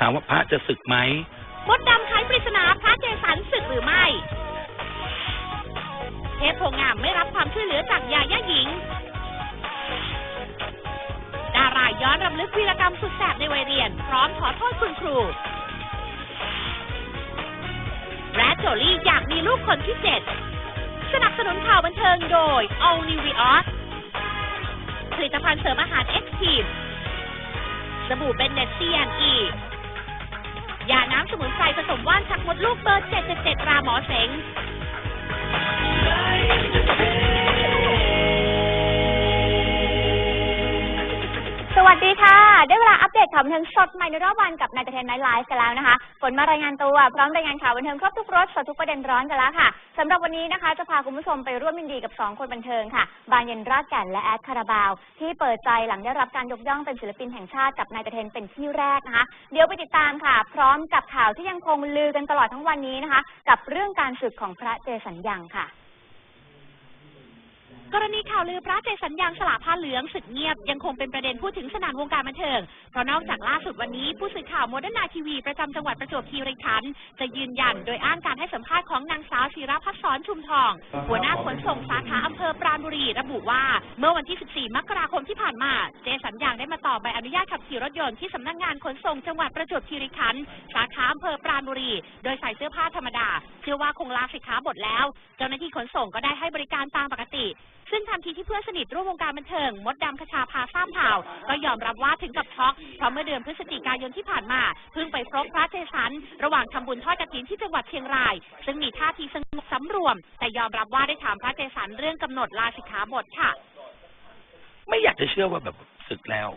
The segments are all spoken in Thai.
ถามว่าพระจะศึกไหมมดดำไขปริศนาพระเจสันศึกหรือไม่ เทพโพงามไม่รับความช่วยเหลือจากยาย่าหญิง ดาราย้อนรำลึกวีรกรรมสุดแสบในวัยเรียน พร้อมขอโทษคุณครูแรดโจลี่อยากมีลูกคนที่เจ็ด สนับสนุนข่าวบันเทิงโดย o n i v i o s ผลิตภัณฑ์เสริมอาหาร X Team สบู่เบนเนตซีแอนอี ยาน้ำสมุนไพรผสมว่านชักมดลูกเบอร์ 777 ราหมอเสง ดีค่ะ ได้เวลาอัปเดตข่าวบันเทิงสดใหม่ในรอบวันกับนายเทนไนท์ไลฟ์กันแล้วนะคะ ฝนมารายงานตัวพร้อมรายงานข่าวบันเทิงครบทุกรสสดทุกประเด็นร้อนกันแล้วค่ะสำหรับวันนี้นะคะ จะพาคุณผู้ชมไปร่วมยินดีกับ 2 คนบันเทิงค่ะ บานเย็นรากแก่นและแอดคาราบาว ที่เปิดใจหลังได้รับการยกย่องเป็นศิลปินแห่งชาติกับนายเทนเป็นที่แรกนะคะ เดี๋ยวไปติดตามค่ะ พร้อมกับข่าวที่ยังคงลือกันตลอดทั้งวันนี้นะคะ กับเรื่องการศึกของพระเจสัญญังค่ะ กรณีข่าวลือพระเจสัญญังสละผ้าเหลืองสึกเงียบ ยังคงเป็นประเด็นพูดถึงสนานวงการบันเทิง เพราะนอกจากล่าสุดวันนี้ ผู้สื่อข่าวโมเดิร์นนาทีวีประจำจังหวัดประจวบคีรีขันธ์จะยืนยันโดยอ้างการให้สัมภาษณ์ของนางสาวศิรพัฒน์สอนชุมทอง หัวหน้าขนส่งสาขาอำเภอปราณบุรีระบุว่า เมื่อวันที่ 14 มกราคมที่ผ่านมา เจสัญญังได้มาต่อใบอนุญาตขับขี่รถยนต์ที่สำนักงานขนส่งจังหวัดประจวบคีรีขันธ์สาขาอำเภอปราณบุรี โดยใส่เสื้อผ้าธรรมดาเชื่อว่าคงลาสิกขาบทแล้ว เจ้าหน้าที่ขนส่งก็ได้ให้บริการตามปกติ ซึ่งทันทีที่เพื่อนสนิทร่วมวงการบันเทิง มดดำคชาพาทราบข่าว ก็ยอมรับว่าถึงกับช็อกเพราะเมื่อเดือนพฤศจิกายนที่ผ่านมาเพิ่งไปพบพระเจสัน ระหว่างทำบุญทอดกฐินที่จังหวัดเชียงราย ซึ่งมีท่าทีสงบสำรวม แต่ยอมรับว่าได้ถามพระเจสันเรื่องกำหนดลาสิกขาบทค่ะ ไม่อยากจะเชื่อว่าแบบศึกแล้ว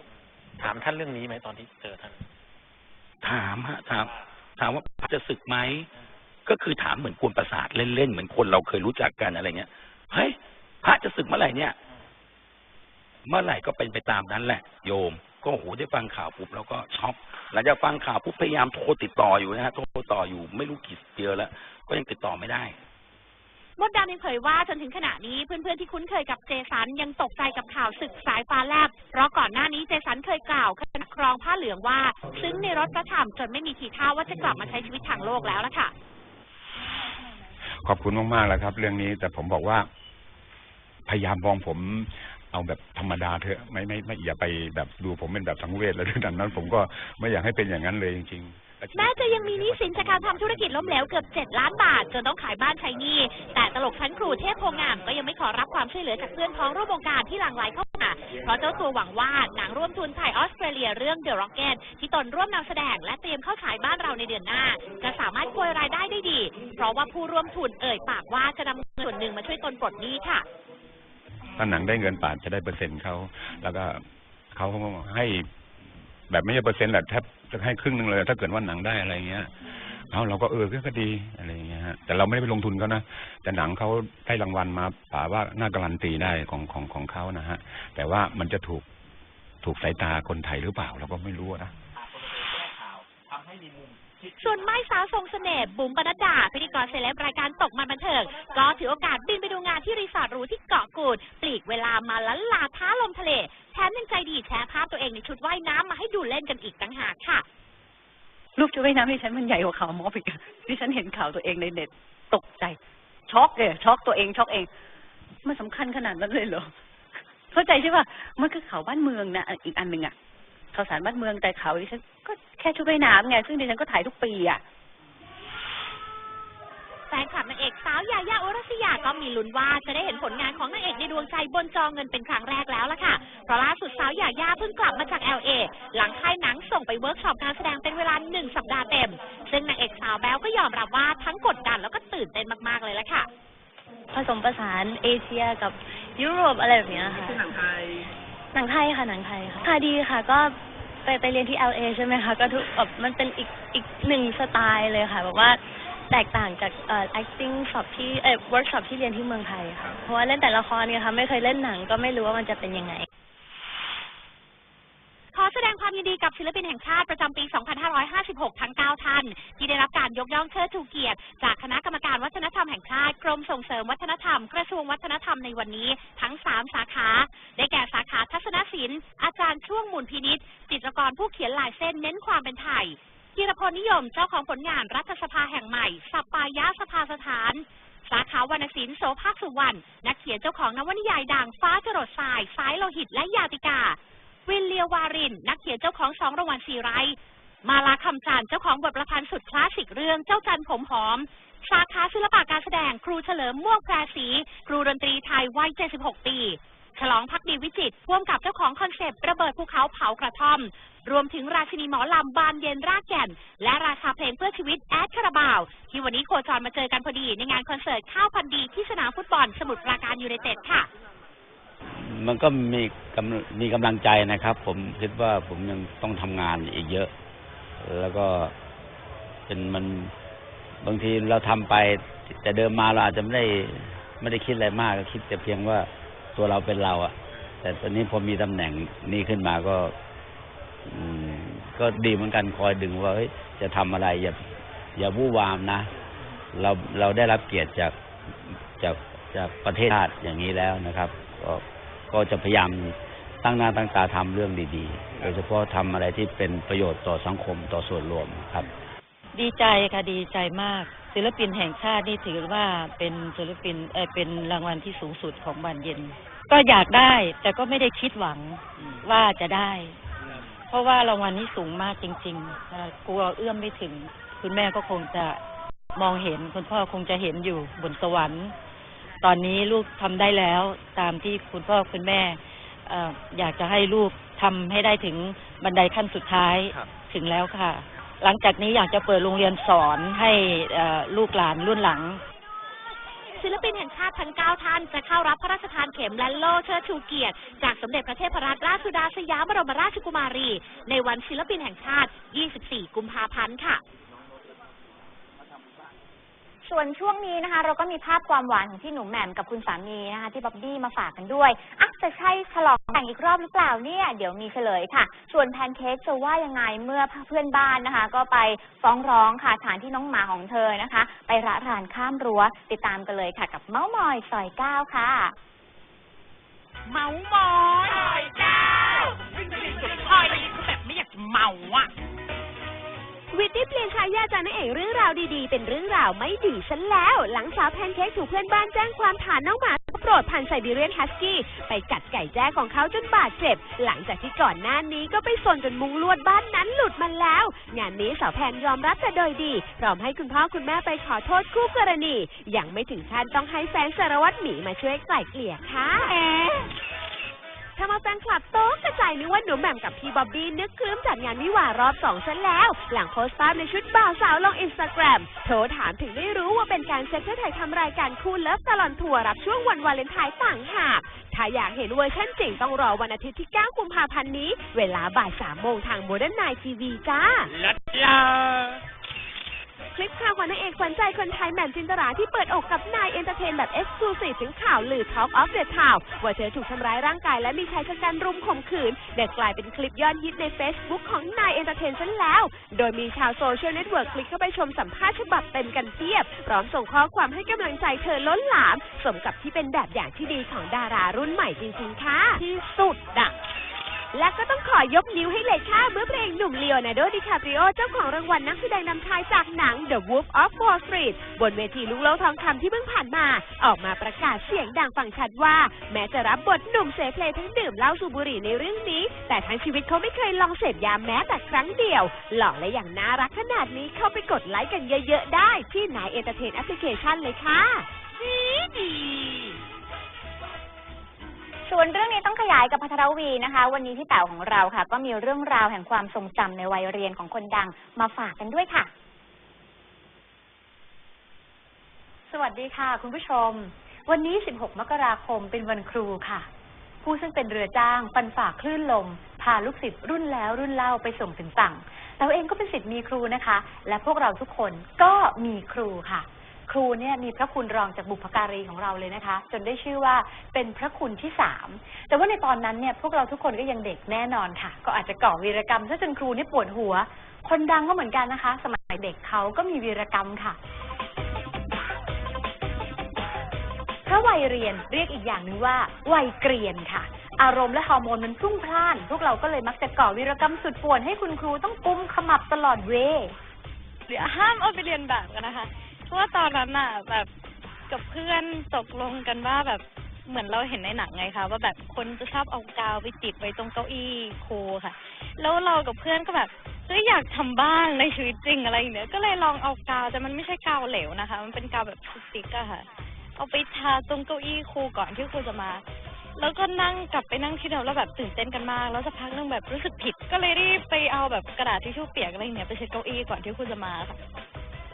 ถามท่านเรื่องนี้ไหมตอนที่เจอท่านถามฮะถามถามว่าพระจะศึกไหมก็คือถามเหมือนกวนประสาทเล่นๆเหมือนคนเราเคยรู้จักกันอะไรเงี้ยเฮ้ย พระจะศึกเมื่อไหร่เนี่ย เมื่อไหร่ก็เป็นไปตามนั้นแหละ โยม ก็โอ้โหได้ฟังข่าวปุ๊บแล้วก็ช็อกหลังจากฟังข่าวปุ๊บพยายามโทรติดต่ออยู่นะฮะโทรต่ออยู่ไม่รู้กี่เดือนแล้ว ก็ยังติดต่อไม่ได้มดดำยังเผยว่าจนถึงขณะนี้เพื่อนๆที่คุ้นเคยกับเจสันยังตกใจกับข่าวศึกสายฟ้าแลบ เพราะก่อนหน้านี้เจสันเคยกล่าวขณะครองผ้าเหลืองว่า ซึ้งในรถพระธรรมจนไม่มีทีท่าว่าจะกลับมาใช้ชีวิตทางโลกแล้วล่ะค่ะ ขอบคุณมากๆแล้วครับ เรื่องนี้แต่ผมบอกว่า พยายามมองผมเอาแบบธรรมดาเถอะไม่ไม่ไม่อย่าไปแบบดูผมเป็นแบบสังเวชแล้วดังนั้น ผมก็ไม่อยากให้เป็นอย่างนั้นเลยจริงๆแม้จะยังมีหนี้สินจากการทำธุรกิจล้มเหลวเกือบ 7 ล้านบาท จนต้องขายบ้านใช้หนี้ แต่ตลกชั้นครูเทพโพงามก็ยังไม่ขอรับความช่วยเหลือจากเพื่อนพ้องร่วมวงการที่หลั่งไหลเข้ามาเพราะเจ้าตัวหวังว่าหนังร่วมทุนถ่ายออสเตรเลียเรื่อง The Rocket ที่ตนร่วมนำแสดงและเตรียมเข้าฉายบ้านเราในเดือนหน้า จะสามารถโกยรายได้ได้ดี เพราะว่าผู้ร่วมทุนเอ่ยปากว่าจะนำเงินส่วนหนึ่งมาช่วยตนปลดหนี้ค่ะ ถ้าหนังได้เงินป่านจะได้เปอร์เซ็นต์เขาแล้วก็เขาให้แบบไม่ใช่เปอร์เซ็นต์แหละแทบจะให้ครึ่งหนึ่งเลย ถ้าเกิดว่าหนังได้อะไรเงี้ยเอาเราก็เออก็ดีอะไรเงี้ยฮะแต่เราไม่ได้ไปลงทุนเขานะแต่หนังเขาได้รางวัลมาป่าว่าน่าการันตีได้ของของของเขานะฮะ แต่ว่ามันจะถูกถูกสายตาคนไทยหรือเปล่า เราก็ไม่รู้นะ ส่วนไม้สาวทรงเสน่ห์บุ๋มปนัดดาพิธีกรเซเลบรายการตกมันบันเทิง ก็ถือโอกาสบินไปดูงานที่รีสอร์ทหรูที่เกาะกูด ปลีกเวลามาล้นลาท้าลมทะเล แถมยังใจดีแชร์ภาพตัวเองในชุดว่ายน้ำมาให้ดูเล่นกันอีกต่างหากค่ะ รูปชุดว่ายน้ำที่ฉันมันใหญ่กว่าข่าวมอฟอีกที่ฉันเห็นข่าวตัวเองในเน็ตตกใจช็อกเลยช็อกตัวเองช็อกเองมันสำคัญขนาดนั้นเลยเหรอเข้าใจใช่ป่ะมันคือข่าวบ้านเมืองนะอีกอันหนึ่งอะ ข่าวสารบ้านเมืองแต่ข่าวดิฉันก็แค่ชุดว่ายน้ำไงซึ่งดิฉันก็ถ่ายทุกปีอะแฟนคลับนางเอกสาวยายาอุรัสยาก็มีลุ้นว่าจะได้เห็นผลงานของนางเอกในดวงใจบนจอเงินเป็นครั้งแรกแล้วล่ะค่ะเพราะล่าสุดสาวยายาเพิ่งกลับมาจาก LA หลังค่ายหนังส่งไปเวิร์กช็อปการแสดงเป็นเวลาหนึ่งสัปดาห์เต็ม ซึ่งนางเอกสาวแบ๊วก็ยอมรับว่าทั้งกดดันแล้วก็ตื่นเต้นมากๆเลยละค่ะ ผสมผสานเอเชียกับยุโรปอะไรแบบเนี้ยค่ะหนังไทย หนังไทยค่ะหนังไทยค่ะค่ะดีค่ะ ก็ไปไปเรียนที่ LA ใช่ไหมคะ ก็ทุกแบบมันเป็นอีกอีกหนึ่งสไตล์เลยค่ะแบบว่าแตกต่างจากเอ่อ acting shop ที่เอ่อ workshop ที่เรียนที่เมืองไทยค่ะ เพราะว่าเล่นแต่ละครเนี่ยค่ะ ไม่เคยเล่นหนังก็ไม่รู้ว่ามันจะเป็นยังไง ออแสดงความยินดีกับศิลปินแห่งชาติประจำปี 2556 ทั้ง 9 ท่าน ที่ได้รับการยกย่องเชิดชูเกียรติ จากคณะกรรมการวัฒนธรรมแห่งชาติกรมส่งเสริมวัฒนธรรมกระทรวงวัฒนธรรมในวันนี้ทั้ง 3 สาขา ได้แก่สาขาทัศนศิลป์ อาจารย์ช่วงมูลพินิษจิตรกรผู้เขียนลายเส้นเน้นความเป็นไทยธีรพลนิยมเจ้าของผลงานรัฐสภาแห่งใหม่สัปปายะสภาสถานสาขาวรรณศิลป์โสภาคสุวรรณนักเขียนเจ้าของนวนิยายดังฟ้าจรดทราย สายโลหิตและยาติกา วินเลียววาริน นักเขียนเจ้าของสองรางวัลสีไรท์มาลาคำจันเจ้าของบทประพันธ์สุดคลาสสิกเรื่องเจ้าจันผมหอม สาขาศิลปะการแสดงครูเฉลิมม่วงแพรศรีครูดนตรีไทยวัย 76 ปี ฉลองพักดีวิจิตรพ่วงกับเจ้าของคอนเซปต์ระเบิดภูเขาเผากระท่อม รวมถึงราชินีหมอลำบานเย็นรากแก่น และราชาเพลงเพื่อชีวิตแอดคาราบาว ที่วันนี้โคจรมาเจอกันพอดีในงานคอนเสิร์ตข้าวพันดีที่สนามฟุตบอลสมุทรปราการยูไนเต็ดค่ะ มันก็มีกำมีกำลังใจนะครับ ผมคิดว่าผมยังต้องทำงานอีกเยอะ แล้วก็เป็นมันบางทีเราทำไป แต่เดิมมาเราอาจจะไม่ได้ไม่ได้คิดอะไรมากก็คิดแต่เพียงว่าตัวเราเป็นเราอะแต่ตอนนี้พอมีตำแหน่งนี้ขึ้นมาก็ก็ดีเหมือนกันคอยดึงว่าเฮ้ยจะทำอะไร อย่าอย่าวู่วามนะ เราเราได้รับเกียรติจากจากจากประเทศชาติอย่างนี้แล้วนะครับก็ ก็จะพยายามตั้งหน้าตั้งตาทำเรื่องดีๆ โดยเฉพาะทำอะไรที่เป็นประโยชน์ต่อสังคมต่อส่วนรวมครับ ดีใจค่ะดีใจมาก ศิลปินแห่งชาตินี่ถือว่าเป็นศิลปินเออเป็นรางวัลที่สูงสุดของบานเย็น ก็อยากได้แต่ก็ไม่ได้คิดหวังว่าจะได้ เพราะว่ารางวัลนี้สูงมากจริงๆกลัวเอื้อมไม่ถึง คุณแม่ก็คงจะมองเห็นคุณพ่อคงจะเห็นอยู่บนสวรรค์ ตอนนี้ลูกทำได้แล้วตามที่คุณพ่อคุณแม่เอ่ออยากจะให้ลูกทำให้ได้ถึงบันไดขั้นสุดท้ายครับถึงแล้วค่ะ หลังจากนี้อยากจะเปิดโรงเรียนสอนให้เอ่อลูกหลานรุ่นหลัง ศิลปินแห่งชาติทั้ง9ท่านจะเข้ารับพระราชทานเข็มและโล่เชิดชูเกียรติ จากสมเด็จพระเทพรัตนราชสุดาสยามบรมราชกุมารี ในวันศิลปินแห่งชาติ 24 กุมภาพันธ์ค่ะ ส่วนช่วงนี้นะคะ เราก็มีภาพความหวานของพี่หนุ่มแหม่มกับคุณสามีนะคะที่บ๊อบบี้มาฝากกันด้วยอะจะใช่ฉลองแต่งอีกรอบหรือเปล่าเนี่ยเดี๋ยวมีเฉลยค่ะ ส่วนแพนเค้กจะว่ายังไงเมื่อเพื่อนบ้านนะคะ ก็ไปฟ้องร้องค่ะฐานที่น้องหมาของเธอนะคะ ไประรานข้ามรั้วติดตามกันเลยค่ะ กับเมาส์มอยซอยเก้าค่ะ เมามอยซอยเก้าคอยคือแบบไม่อยากจะเมาอะ วิทย์ได้เปลี่ยนฉายาจากนางเอกเรื่องราวดีๆ เป็นเรื่องราวไม่ดีซะแล้ว หลังสาวแพนเค้กถูกเพื่อนบ้านแจ้งความฐานน้องหมาโปรดพันไซบีเรียนฮัสกี้ ไปกัดไก่แจ้ของเขาจนบาดเจ็บ หลังจากที่ก่อนหน้านี้ก็ไปสนจนมุงลวดบ้านนั้นหลุดมาแล้ว งานนี้สาวแพนยอมรับแต่โดยดี พร้อมให้คุณพ่อคุณแม่ไปขอโทษคู่กรณี ยังไม่ถึงขั้นต้องให้แฟนสารวัตรหมีมาช่วยไกล่เกลี่ยค่ะ ทำเอาแฟนคลับโต๊ะกระจายนึกว่าหนุ่มแหม่มกับพี่บ๊อบบี้นึกคลื้มจัดงานวิวาห์รอบสองซะแล้ว หลังโพสต์ภาพในชุดบ่าวสาวลงอินสตาแกรมโทรถามถึงไม่รู้ว่าเป็นการเซ็ตเพื่อถ่ายทำรายการคู่เลิฟตลอดทัวร์รับช่วงวันวาเลนไทน์ต่างหากถ้าอยากเห็นเวอร์ชันจริงต้องรอวันอาทิตย์ที่ 9 กุมภาพันธ์นี้ เวลาบ่าย3โมงทางโมเดิร์นไนทีวีจ้า คลิปข่าวของนางเอกขวัญใจคนไทยแหม่มจินตราที่เปิดอกกับนายเอนเตอร์เทนแบบเอ็กซ์คลูซีฟถึงข่าวลือ Talk of the Town ว่าเธอถูกทำร้ายร่างกายและมีชายชะกันรุมข่มขืนเด็กกลายเป็นคลิปยอดฮิตใน Facebook ของนายเอนเตอร์เทนซะแล้ว โดยมีชาวโซเชียลเน็ตเวิร์กคลิกเข้าไปชมสัมภาษณ์ฉบับเต็มกันเพียบพร้อมส่งข้อความให้กำลังใจเธอล้นหลาม สมกับที่เป็นแบบอย่างที่ดีของดารารุ่นใหม่จริงๆค่ะที่สุดอะ และก็ต้องขอยกนิ้วให้เลยค่ะเมื่อเพลงหนุ่มเลโอนาร์โดดิคาปริโอเจ้าของรางวัลนักแสดงนำชายจากหนัง The Wolf of Wall Street บนเวทีลุกโลกทองคำที่เพิ่งผ่านมา ออกมาประกาศเสียงดังฟังชัดว่า แม้จะรับบทหนุ่มเสเพลทั้งดื่มเหล้าสูบบุหรี่ในเรื่องนี้ แต่ทั้งชีวิตเขาไม่เคยลองเสพยาแม้แต่ครั้งเดียว หล่อและอย่างน่ารักขนาดนี้เข้าไปกดไลค์กันเยอะๆได้ที่นายเอเตอร์เทนแอปพลิเคชันเลยค่ะดีดี ส่วนเรื่องนี้ต้องขยายกับพัทรวีนะคะ วันนี้พี่แป๋วของเราค่ะ ก็มีเรื่องราวแห่งความทรงจำในวัยเรียนของคนดังมาฝากกันด้วยค่ะ สวัสดีค่ะ คุณผู้ชม วันนี้ 16 มกราคมเป็นวันครูค่ะ ผู้ซึ่งเป็นเรือจ้าง ฟันฝ่าคลื่นลม พาลูกศิษย์รุ่นแล้วรุ่นเล่าไปส่งถึงฝั่งเราเองก็เป็นศิษย์มีครูนะคะ และพวกเราทุกคนก็มีครูค่ะ ครูเนี่ยมีพระคุณรองจากบุพการีของเราเลยนะคะ จนได้ชื่อว่าเป็นพระคุณที่สามแต่ว่าในตอนนั้นเนี่ยพวกเราทุกคนก็ยังเด็กแน่นอนค่ะ ก็อาจจะก่อวีรกรรมซะจนครูนี่ปวดหัว คนดังก็เหมือนกันนะคะ สมัยเด็กเขาก็มีวีรกรรมค่ะพระวัยเรียนเรียกอีกอย่างหนึ่งว่าวัยเกรียนค่ะ อารมณ์และฮอร์โมนมันพรุ่งพล่าน พวกเราก็เลยมักจะก่อวีรกรรมสุดป่วนให้คุณครูต้องกุมขมับตลอดเวเดี๋ยวห้ามเอาไปเรียนแบบกันนะคะ ว่าตอนนั้นน่ะ แบบกับเพื่อนตกลงกันว่าแบบเหมือนเราเห็นในหนังไงคะว่าแบบคนจะชอบเอากาวไปติดไว้ตรงเก้าอี้ครูค่ะ แล้วเรากับเพื่อนก็แบบเฮ้ยอยากทำบ้างในชีวิตจริงอะไรอย่างเงี้ยก็เลยลองเอากาวแต่มันไม่ใช่กาวเหลวนะคะ มันเป็นกาวแบบสติกอะค่ะ เอาไปทาตรงเก้าอี้ครูก่อนที่ครูจะมา แล้วก็นั่งกลับไปนั่งที่เดิมแล้วแบบตื่นเต้นกันมาก แล้วสักพักนึงแบบรู้สึกผิด ก็เลยรีบไปเอาแบบกระดาษทิชชู่เปียกอะไรอย่างเงี้ยไปเช็ดเก้าอี้ก่อนที่ครูจะมาค่ะ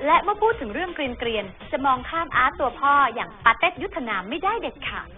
และเมื่อพูดถึงเรื่องเกรียนเกรียนจะมองข้ามอาร์ตตัวพ่ออย่างปาเต็ดยุทธนามไม่ได้เด็ดขาด